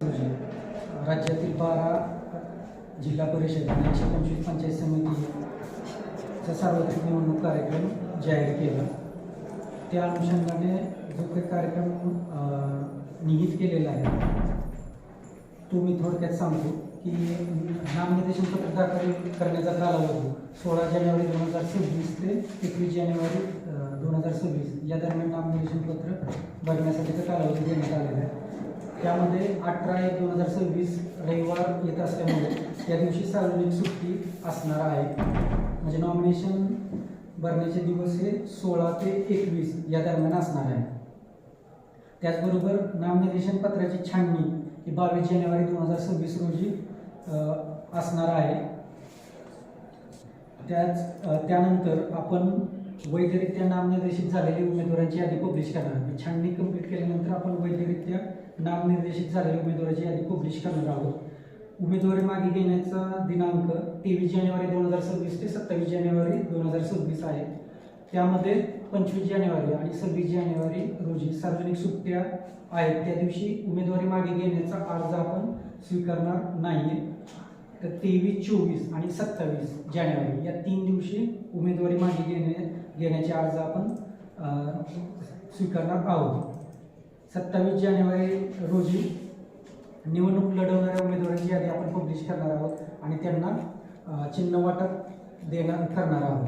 राज्यातील बारा जिल्हा परिषद आणि एकशे पंचवीस पंचायत समितीचा सार्वत्रिक निवडणूक कार्यक्रम जाहीर केला. त्या अनुषंगाने जो काही कार्यक्रम निहित केलेला आहे तो मी थोडक्यात सांगतो की नामनिर्देशन पत्र दाखल करण्याचा कालावधी सोळा जानेवारी दोन हजार सव्वीस ते एकवीस जानेवारी दोन हजार सव्वीस या दरम्यान नामनिर्देशन पत्र भरण्यासाठीचा कालावधी देण्यात आलेला आहे. त्यामध्ये अठरा एक दोन हजार सव्वीस रविवार येत असल्यामुळे त्या दिवशी सार्वजनिक सुट्टी असणार आहे. म्हणजे नॉमिनेशन भरण्याचे दिवस हे सोळा ते एकवीस या दरम्यान असणार आहे. त्याचबरोबर नामनिर्देशन पत्राची छाननी ही बावीस जानेवारी दोन हजार सव्वीस रोजी असणार आहे. त्याच त्यानंतर आपण वैधरित्या नामनिर्देशित झालेली उमेदवारांची यादी पब्लिश करणार छाननी कंप्लीट केल्यानंतर आपण वैधरित्या नामनिर्देशित झालेल्या उमेदवाराची यादी पब्लिश करणार आहोत. उमेदवारी मागे घेण्याचा दिनांक तेवीस जानेवारी दोन हजार सव्वीस ते सत्तावीस जानेवारी दोन हजार सव्वीस आहे. त्यामध्ये पंचवीस जानेवारी आणि सव्वीस जानेवारी रोजी सार्वजनिक सुट्ट्या आहेत. त्या दिवशी उमेदवारी मागे घेण्याचा अर्ज आपण स्वीकारणार नाही तर तेवीस चोवीस आणि सत्तावीस जानेवारी या तीन दिवशी उमेदवारी मागे घेणे घेण्याचे अर्ज आपण स्वीकारणार आहोत. सत्तावीस जानेवारी रोजी निवडणूक लढवणाऱ्या उमेदवारांची यादी आपण पब्लिश करणार आहोत आणि त्यांना चिन्ह वाटप देणार करणार आहोत.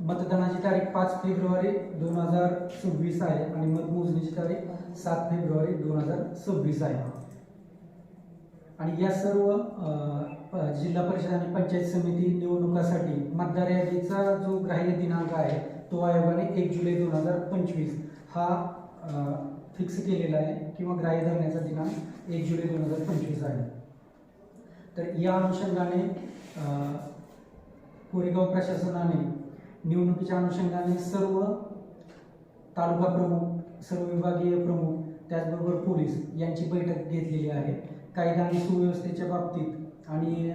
मतदानाची तारीख पाच फेब्रुवारी दोन हजार सव्वीस आहे आणि मतमोजणीची तारीख सात फेब्रुवारी दोन हजार सव्वीस आहे. आणि या सर्व जिल्हा परिषद आणि पंचायत समिती निवडणुकासाठी मतदार यादीचा जो ग्राह्य दिनांक आहे तो आयोगाने एक जुलै दोन हजार पंचवीस हा फिक्स केलेला आहे किंवा ग्राह्य धरण्याचा दिनांक एक जुलै दोन हजार पंचवीस आहे. तर या अनुषंगाने कोरेगाव प्रशासनाने निवडणुकीच्या अनुषंगाने सर्व तालुका प्रमुख सर्व विभागीय प्रमुख त्याचबरोबर पोलीस यांची बैठक घेतलेली आहे. कायदा आणि सुव्यवस्थेच्या बाबतीत आणि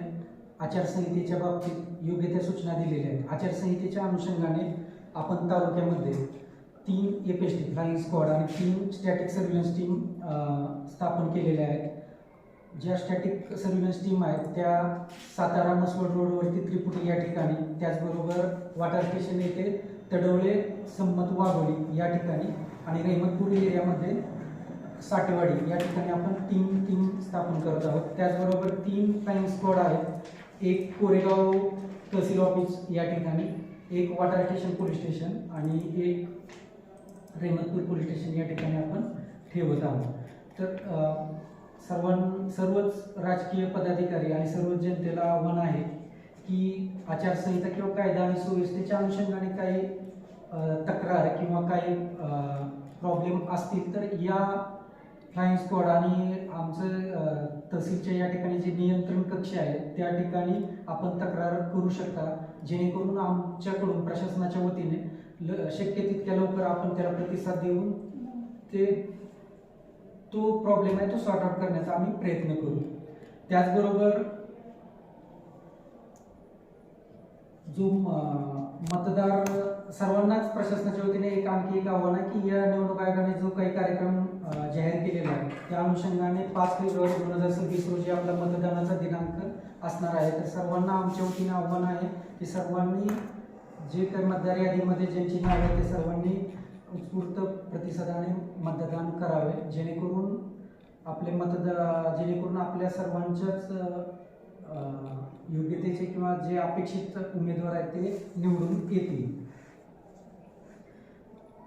आचारसंहितेच्या बाबतीत योग्य त्या सूचना दिलेल्या आहेत. आचारसंहितेच्या अनुषंगाने आपण तालुक्यामध्ये तीन F S T flying squad आणि तीन स्टॅटिक सर्व्हिलन्स टीम स्थापन केलेल्या आहेत. ज्या स्टॅटिक सर्व्हिलन्स टीम आहेत त्या सातारा मसवड रोडवरती त्रिपुटी या ठिकाणी त्याचबरोबर वाटर स्टेशन येथे तडवळे संमत वाघोली या ठिकाणी आणि रहिमतपूर एरियामध्ये साठेवाडी या ठिकाणी आपण तीन टीम स्थापन करत आहोत. त्याचबरोबर तीन फ्लाईंग स्क्वॉड आहेत. एक कोरेगाव तहसील ऑफिस या ठिकाणी एक वाटर स्टेशन पोलीस स्टेशन आणि एक रेमतपूर पोलीस स्टेशन या ठिकाणी आपण ठेवत आहोत. तर सर्वां सर्वच राजकीय पदाधिकारी आणि सर्वच जनतेला आव्हान आहे की आचारसंहिता किंवा कायदा आणि सुव्यवस्थेच्या अनुषंगाने काही तक्रार किंवा काही प्रॉब्लेम असतील तर या फ्लाईंग स्क्वॉड आणि आमचं तहसीलच्या या ठिकाणी जे नियंत्रण कक्ष आहे त्या ठिकाणी आपण तक्रार करू शकता. जेणेकरून आमच्याकडून प्रशासनाच्या वतीने ल शक्य तितक्या लवकर आपण त्याला प्रतिसाद देऊन ते तो प्रॉब्लेम आहे तो सॉर्ट आउट करण्याचा आम्ही प्रयत्न करू. त्याचबरोबर जो मतदार सर्वांनाच प्रशासनाच्या वतीने एक आणखी एक आव्हान आहे की या निवडणूक आयोगाने जो काही कार्यक्रम जाहीर केलेला आहे त्या अनुषंगाने पाच फेब्रुवारी दोन हजार सव्वीस रोजी आपला मतदानाचा दिनांक असणार आहे. तर सर्वांना आमच्या वतीने आव्हान आहे की सर्वांनी जे काही मतदार यादीमध्ये ज्यांची नाव आहे ते सर्वांनी उत्स्फूर्त प्रतिसादाने मतदान करावे जेणेकरून आपले मतदा जेणेकरून आपल्या सर्वांच्याच योग्यतेचे किंवा जे अपेक्षित उमेदवार आहेत ते निवडून येतील.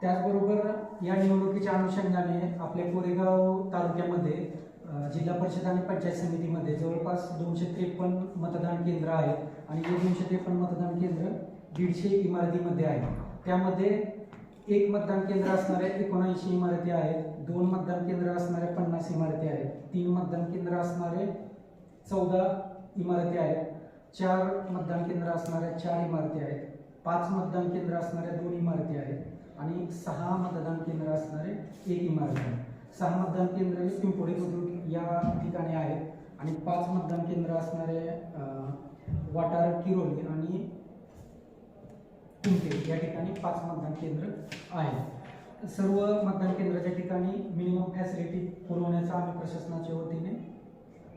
त्याचबरोबर या निवडणुकीच्या अनुषंगाने आपल्या कोरेगाव तालुक्यामध्ये जिल्हा परिषद आणि पंचायत समितीमध्ये जवळपास दोनशे त्रेपन्न मतदान केंद्र आहेत आणि हे दोनशे त्रेपन्न मतदान केंद्र दीडशे इमारतीमध्ये आहे. त्यामध्ये एक मतदान केंद्र असणाऱ्या एकोणऐंशी इमारती आहेत दोन मतदान केंद्र असणाऱ्या पन्नास इमारती आहेत तीन मतदान केंद्र असणारे चौदा इमारती आहेत चार मतदान केंद्र असणाऱ्या चार इमारती आहेत पाच मतदान केंद्र असणाऱ्या दोन इमारती आहेत आणि सहा मतदान केंद्र असणारे एक इमारत आहे. सहा मतदान केंद्र हे पिंपोडे बुद्रुक या ठिकाणी आहेत आणि पाच मतदान केंद्र असणारे वाटार किरोली आणि पिंपे या ठिकाणी पाच मतदान केंद्र आहेत. सर्व मतदान केंद्राच्या ठिकाणी मिनिमम फॅसिलिटी पुरवण्याचा आम्ही प्रशासनाच्या वतीने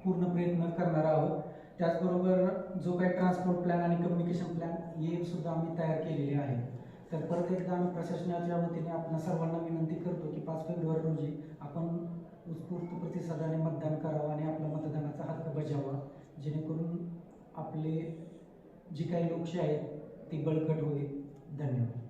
पूर्ण प्रयत्न करणार आहोत. त्याचबरोबर जो काही ट्रान्सपोर्ट प्लॅन आणि कम्युनिकेशन प्लॅन हे सुद्धा आम्ही तयार केलेले आहे तर परत एकदा आम्ही प्रशासनाच्या वतीने आपण सर्वांना विनंती करतो की पाच फेब्रुवारी रोजी आपण उत्स्फूर्त प्रतिसादाने मतदान करावं आणि आपला मतदानाचा हक्क बजावा. जेणेकरून आपले जी काही लोकशाही आहेत ती बळकट होईल. Дам'ян.